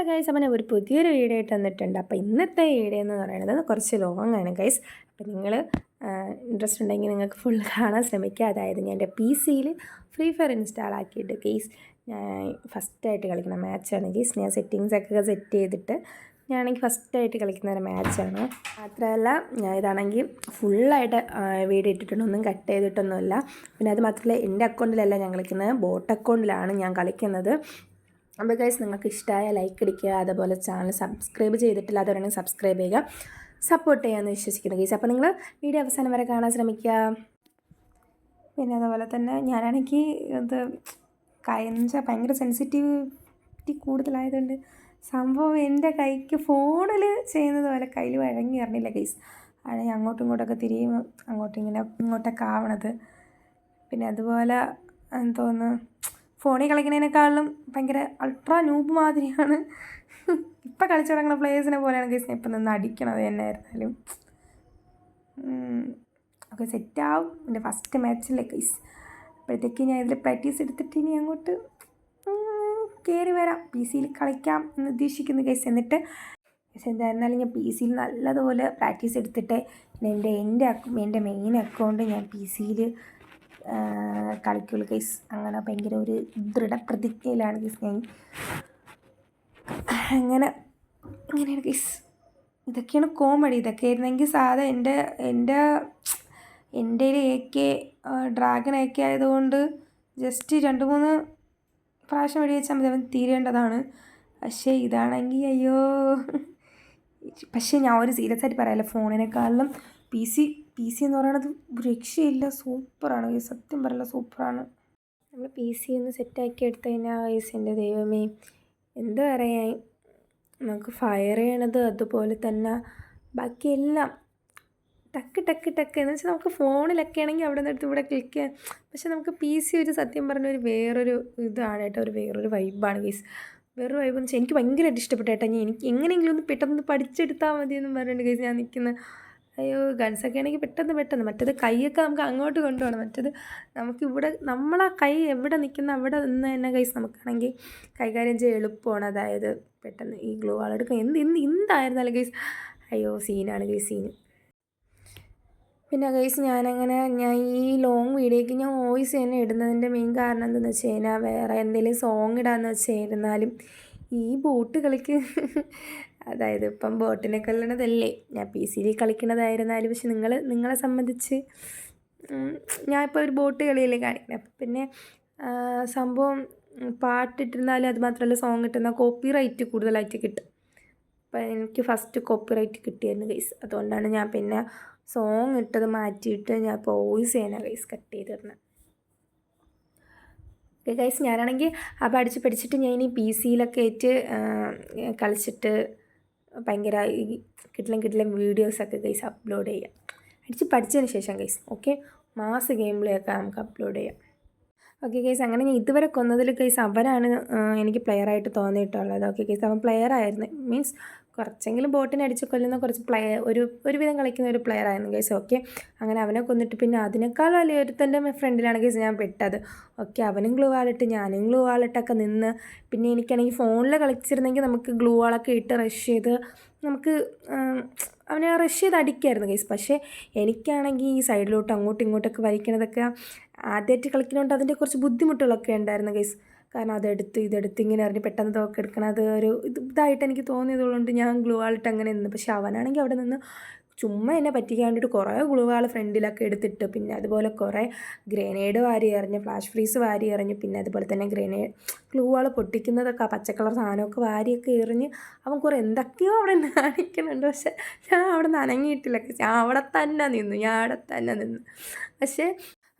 Hello guys അപ്പം ഒരു പുതിയൊരു വീഡിയോ ആയിട്ട് വന്നിട്ടുണ്ട്. അപ്പോൾ ഇന്നത്തെ വീഡിയോ എന്ന് പറയുന്നത് കുറച്ച് ലോങ് ആണ് ഗൈസ് അപ്പോൾ നിങ്ങൾ ഇൻട്രസ്റ്റ് ഉണ്ടെങ്കിൽ നിങ്ങൾക്ക് ഫുൾ കാണാൻ ശ്രമിക്കുക അതായത് ഞാൻ എന്റെ പി സിയിൽ ഫ്രീ ഫയർ ഇൻസ്റ്റാൾ ആക്കിയിട്ട് ഗെയ്സ് ഞാൻ ഫസ്റ്റായിട്ട് കളിക്കുന്ന മാച്ചാണ് ഗെയ്സ് ഞാൻ സെറ്റിങ്സ് ഒക്കെ സെറ്റ് ചെയ്തിട്ട് ഞാനാണെങ്കിൽ ഫസ്റ്റായിട്ട് കളിക്കുന്ന ഒരു മാച്ചാണ് മാത്രമല്ല ഞാൻ ഇതാണെങ്കിൽ ഫുള്ളായിട്ട് വീഡിയോ ഇട്ടിട്ടുണ്ട് ഒന്നും കട്ട് ചെയ്തിട്ടൊന്നുമില്ല. പിന്നെ അത് മാത്രമല്ല എന്റെ അക്കൗണ്ടിലല്ല ഞാൻ കളിക്കുന്നത്. ബോട്ട് അക്കൗണ്ടിലാണ് ഞാൻ കളിക്കുന്നത്. അപ്പോൾ ഗൈസ് നിങ്ങൾക്ക് ഇഷ്ടമായ ലൈക്ക് അടിക്കുക അതുപോലെ ചാനൽ സബ്സ്ക്രൈബ് ചെയ്തിട്ടില്ല അതുവരെയാണെങ്കിൽ സബ്സ്ക്രൈബ് ചെയ്യുക. സപ്പോർട്ട് ചെയ്യാമെന്ന് വിശ്വസിക്കുന്നു ഗൈസ് അപ്പോൾ നിങ്ങൾ വീഡിയോ അവസാനം വരെ കാണാൻ ശ്രമിക്കുക. പിന്നെ അതുപോലെ തന്നെ ഞാനാണെങ്കിൽ ഇത് കയഞ്ച ഭയങ്കര സെൻസിറ്റിവിറ്റി കൂടുതലായതുകൊണ്ട് സംഭവം എന്റെ കൈക്ക് ഫോണിൽ ചെയ്യുന്നത് പോലെ കയ്യിൽ വഴങ്ങി ഇറങ്ങില്ല ഗൈസ് ആണ് അങ്ങോട്ടും ഇങ്ങോട്ടൊക്കെ തിരിയും അങ്ങോട്ടും ഇങ്ങനെ ഇങ്ങോട്ടൊക്കെ ആവണത്. പിന്നെ അതുപോലെ എന്തോന്ന് ഫോണിൽ കളിക്കുന്നതിനേക്കാളും ഭയങ്കര അൾട്രാ നൂബ് മാതിരിയാണ്. ഇപ്പം കളിച്ചു തുടങ്ങുന്ന പ്ലേയേഴ്സിനെ പോലെയാണ് ഗൈസ് ഇപ്പം നിന്ന് അടിക്കണത് തന്നെ ആയിരുന്നാലും ഒക്കെ സെറ്റാവും എന്റെ ഫസ്റ്റ് മാച്ചിലെ ഗൈസ് അപ്പോഴത്തേക്ക് ഞാൻ ഇതിൽ പ്രാക്ടീസ് എടുത്തിട്ട് ഇനി അങ്ങോട്ട് കയറി വരാം. പി സിയിൽ കളിക്കാം എന്ന് ഉദ്ദേശിക്കുന്നു ഗൈസ് എന്നിട്ട് ഗൈസ് എന്തായിരുന്നാലും ഞാൻ പി സിയിൽ നല്ലതുപോലെ പ്രാക്ടീസ് എടുത്തിട്ട് എന്റെ എന്റെ എന്റെ മെയിൻ അക്കൗണ്ട് ഞാൻ പി സിയിൽ കളിക്കുള്ളൂ ഗൈസ് അങ്ങനെ ഭയങ്കര ഒരു ദൃഢപ്രതിജ്ഞയിലാണ് ഗൈസ് ഞാൻ. അങ്ങനെ ഇങ്ങനെയാണ് ഗൈസ് ഇതൊക്കെയാണ് കോമഡി ഇതൊക്കെ ആയിരുന്നെങ്കിൽ സാധാ എന്റെ എന്റെ എന്റെ A K dragon A K ആയതുകൊണ്ട് ജസ്റ്റ് രണ്ട് മൂന്ന് പ്രാവശ്യം വെടി വെച്ചാൽ മതി. അവൻ തീരേണ്ടതാണ്. പക്ഷേ ഇതാണെങ്കിൽ അയ്യോ. പക്ഷേ ഞാൻ ഒരു സീരിയസ് ആയിട്ട് പറയാമല്ലോ ഫോണിനേക്കാളും പി സി പി സി എന്ന് പറയുന്നത് രക്ഷയില്ല. സൂപ്പറാണ്. ഈ സത്യം പറയല്ല സൂപ്പറാണ്. നമ്മൾ പി സി ഒന്ന് സെറ്റാക്കി എടുത്തു കഴിഞ്ഞാൽ വയസ്സ് എന്റെ ദൈവമേ. എന്ത് പറയാൻ? നമുക്ക് ഫയർ ചെയ്യണത് അതുപോലെ തന്നെ ബാക്കിയെല്ലാം ടക്ക് ടക്ക് ടക്ക്. എന്ന് വെച്ചാൽ നമുക്ക് ഫോണിലൊക്കെ ആണെങ്കിൽ അവിടെ നിന്ന് എടുത്ത് ഇവിടെ ക്ലിക്ക് ചെയ്യാൻ പക്ഷെ നമുക്ക് പി സി ഒരു സത്യം പറഞ്ഞ ഒരു വേറൊരു ഇതാണ് കേട്ടോ. ഒരു വേറൊരു വൈബാണ് ഗീസ് വേറൊരു വൈബ് എന്ന് വെച്ചാൽ എനിക്ക് ഭയങ്കരമായിട്ട് ഇഷ്ടപ്പെട്ട കേട്ടോ ഞാൻ എനിക്ക് എങ്ങനെയെങ്കിലും ഒന്ന് പെട്ടെന്ന് പഠിച്ചെടുത്താൽ മതി എന്ന് പറഞ്ഞിട്ട് ഗൈസ് ഞാൻ നിൽക്കുന്ന. അയ്യോ ഗൺസൊക്കെ ആണെങ്കിൽ പെട്ടെന്ന് പെട്ടെന്ന്. മറ്റേത് കൈയൊക്കെ നമുക്ക് അങ്ങോട്ട് കൊണ്ടുപോകണം. മറ്റേത് നമുക്ക് ഇവിടെ നമ്മളെ കൈ എവിടെ നിൽക്കുന്ന അവിടെ നിന്ന് തന്നെ കൈസ് നമുക്കാണെങ്കിൽ കൈകാര്യം ചെയ്യാൻ എളുപ്പമാണ്. അതായത് പെട്ടെന്ന് ഈ ഗ്ലോ ഗ്ലൂ വാളെടുക്കുക എന്ത് ഇന്ന് എന്തായിരുന്നാലും ഗൈസ് അയ്യോ സീനാണ് ഗൈസ് സീന് പിന്നെ ഗൈസ് ഞാനങ്ങനെ ഞാൻ ഈ ലോങ് വീഡിയോയ്ക്ക് ഞാൻ വോയിസ് തന്നെ ഇടുന്നതിന്റെ മെയിൻ കാരണം എന്താണെന്ന് വെച്ച് കഴിഞ്ഞാൽ വേറെ എന്തെങ്കിലും സോങ് ഇടാന്ന് വെച്ചിരുന്നാലും ഈ ബോട്ട് കളിക്ക്. അതായത് ഇപ്പം ബോട്ടിനെ കൊല്ലണതല്ലേ ഞാൻ പി സിയിൽ കളിക്കണതായിരുന്നാലും പക്ഷെ നിങ്ങൾ നിങ്ങളെ സംബന്ധിച്ച് ഞാൻ ഇപ്പോൾ ഒരു ബോട്ട് കളിയല്ലേ കാണിക്കുന്നത് അപ്പം പിന്നെ സംഭവം പാട്ടിട്ടിരുന്നാലും അത് മാത്രമല്ല സോങ് കിട്ടുന്ന കോപ്പി റൈറ്റ് കൂടുതലായിട്ട് കിട്ടും. അപ്പം എനിക്ക് ഫസ്റ്റ് കോപ്പി റൈറ്റ് കിട്ടിയായിരുന്നു ഗൈസ് അതുകൊണ്ടാണ് ഞാൻ പിന്നെ സോങ് ഇട്ടത് മാറ്റിയിട്ട് ഞാൻ ഇപ്പോൾ വോയിസ് ചെയ്യാനാണ് ഗൈസ് കട്ട് ചെയ്തിരുന്നത് ഓക്കെ ഗൈസ് ഞാനാണെങ്കിൽ ആ പഠിച്ച് പഠിച്ചിട്ട് ഞാൻ ഇനി പി സിയിലൊക്കെ ആയിട്ട് കളിച്ചിട്ട് ഭയങ്കര ഈ കിട്ടിലും കിട്ടിലും വീഡിയോസൊക്കെ ഗൈസ് അപ്ലോഡ് ചെയ്യാം. അടിച്ച് പഠിച്ചതിന് ശേഷം guys okay mass game play ഒക്കെ നമുക്ക് അപ്ലോഡ് ചെയ്യാം. ഓക്കെ കേസ് അങ്ങനെ ഞാൻ ഇതുവരെ കൊന്നതിൽ കേസ് അവരാണ് എനിക്ക് പ്ലെയറായിട്ട് തോന്നിയിട്ടുള്ളത്. ഓക്കെ കേസ് അവൻ പ്ലെയർ ആയിരുന്നു. മീൻസ് കുറച്ചെങ്കിലും ബോട്ടിനെ അടിച്ച് കൊല്ലുന്ന കുറച്ച് പ്ലെയർ ഒരു ഒരുവിധം കളിക്കുന്ന ഒരു പ്ലെയർ ആയിരുന്നു ഗൈസ് ഓക്കെ അങ്ങനെ അവനെ കൊന്നിട്ട് പിന്നെ അതിനേക്കാൾ വലിയ ഒരുത്തന്റെ ഫ്രണ്ടിലാണ് ഗൈസ് ഞാൻ പെട്ടത്. ഓക്കെ അവനും ഗ്ലൂ വാളിട്ട് ഞാനും ഗ്ലൂ വാളിട്ടൊക്കെ നിന്ന് പിന്നെ എനിക്കാണെങ്കിൽ ഫോണിൽ കളിച്ചിരുന്നെങ്കിൽ നമുക്ക് ഗ്ലൂ വാളൊക്കെ ഇട്ട് റഷ് ചെയ്ത് നമുക്ക് അവനെ റഷ് ചെയ്ത് അടിക്കായിരുന്നു ഗൈസ് പക്ഷേ എനിക്കാണെങ്കിൽ ഈ സൈഡിലോട്ട് അങ്ങോട്ടും ഇങ്ങോട്ടൊക്കെ വലിക്കണതൊക്കെ ആദ്യമായിട്ട് കളിക്കുന്നതുകൊണ്ട് അതിന്റെ കുറച്ച് ബുദ്ധിമുട്ടുകളൊക്കെ ഉണ്ടായിരുന്നു കേസ് കാരണം അതെടുത്ത് ഇതെടുത്ത് ഇങ്ങനെ അറിഞ്ഞ് പെട്ടെന്ന് തോക്കെ എടുക്കണം. അത് ഒരു ഇതായിട്ട് എനിക്ക് തോന്നിയതുകൊണ്ട് ഞാൻ ഗ്ലൂ ആളിട്ട് അങ്ങനെ നിന്ന്. പക്ഷെ അവനാണെങ്കിൽ അവിടെ നിന്ന് ചുമ്മാ എന്നെ പറ്റിക്കാൻ വേണ്ടിയിട്ട് കുറേ ഗ്ലൂവാൾ ഫ്രണ്ടിലൊക്കെ എടുത്തിട്ട് പിന്നെ അതുപോലെ കുറേ ഗ്രനേഡ് വാരി എറിഞ്ഞ് ഫ്ലാഷ് ഫ്രീസ് വാരി എറിഞ്ഞ് പിന്നെ അതുപോലെ തന്നെ ഗ്രനേഡ് ഗ്ലൂവാൾ പൊട്ടിക്കുന്നതൊക്കെ ആ പച്ചക്കളർ സാധനമൊക്കെ വാരിയൊക്കെ എറിഞ്ഞ് അവൻ കുറേ എന്തൊക്കെയോ അവിടെ കാണിക്കുന്നുണ്ട്. പക്ഷെ ഞാൻ അവിടെ നിന്ന് അനങ്ങിയിട്ടില്ല. ഞാൻ അവിടെ തന്നെ നിന്നു ഞാൻ അവിടെ തന്നെ നിന്നു. പക്ഷേ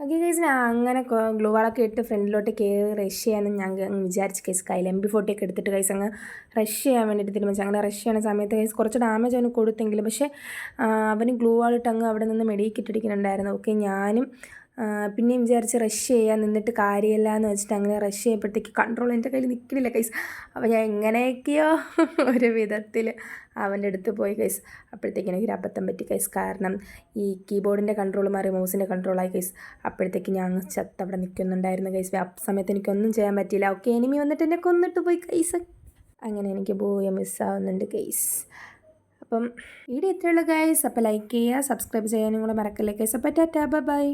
ഓക്കെ കേസ് ഞാൻ അങ്ങനെ ഗ്ലൂ വാളൊക്കെ ഇട്ട് ഫ്രണ്ടിലോട്ട് കയറി റഷ് ചെയ്യാനും ഞാൻ വിചാരിച്ചു കേസ് കയ്യിൽ എം ബി ഫോർട്ടി ഒക്കെ എടുത്തിട്ട് കൈസ് അങ്ങ് റഷ് ചെയ്യാൻ വേണ്ടിയിട്ട് തീരുമാനിച്ചു. അങ്ങനെ റഷ് ചെയ്യുന്ന സമയത്ത് കൈസ് കുറച്ച് ഡാമേജ് അവന് കൊടുത്തെങ്കിലും പക്ഷേ അവന് ഗ്ലൂ വാളിട്ട് അങ്ങ് അവിടെ നിന്ന് മെഡിക്കിട്ടിരിക്കുന്നുണ്ടായിരുന്നു ഓക്കെ ഞാനും പിന്നെയും വിചാരിച്ച് റഷ് ചെയ്യാൻ നിന്നിട്ട് കാര്യമില്ല എന്ന് വെച്ചിട്ട് അങ്ങനെ റഷ് ചെയ്യുമ്പോഴത്തേക്ക് കൺട്രോൾ എന്റെ കയ്യിൽ നിൽക്കണില്ല കൈസ് അപ്പോൾ ഞാൻ എങ്ങനെയൊക്കെയോ ഒരു വിധത്തിൽ അവന്റെ അടുത്ത് പോയി കൈസ് അപ്പോഴത്തേക്കും എനിക്ക് അബദ്ധം പറ്റി കൈസ് കാരണം ഈ കീബോർഡിന്റെ കൺട്രോൾ മാറി മൗസിന്റെ കൺട്രോളായി കൈസ് അപ്പോഴത്തേക്ക് ഞാൻ ചത്ത് അവിടെ നിൽക്കുന്നുണ്ടായിരുന്നു കൈസ് ആ സമയത്ത് എനിക്കൊന്നും ചെയ്യാൻ പറ്റിയില്ല. ഓക്കെ എനിമി വന്നിട്ട് എന്നെ കൊന്നിട്ട് പോയി കൈസ് അങ്ങനെ എനിക്ക് പോയി മിസ്സാവുന്നുണ്ട് കൈസ് അപ്പം വീഡിയോ എത്രയുള്ള ഗൈസ് അപ്പോൾ ലൈക്ക് ചെയ്യുക സബ്സ്ക്രൈബ് ചെയ്യാനും കൂടെ മറക്കല്ലേ ഗൈസ് അപ്പോൾ ടാറ്റാ ബൈ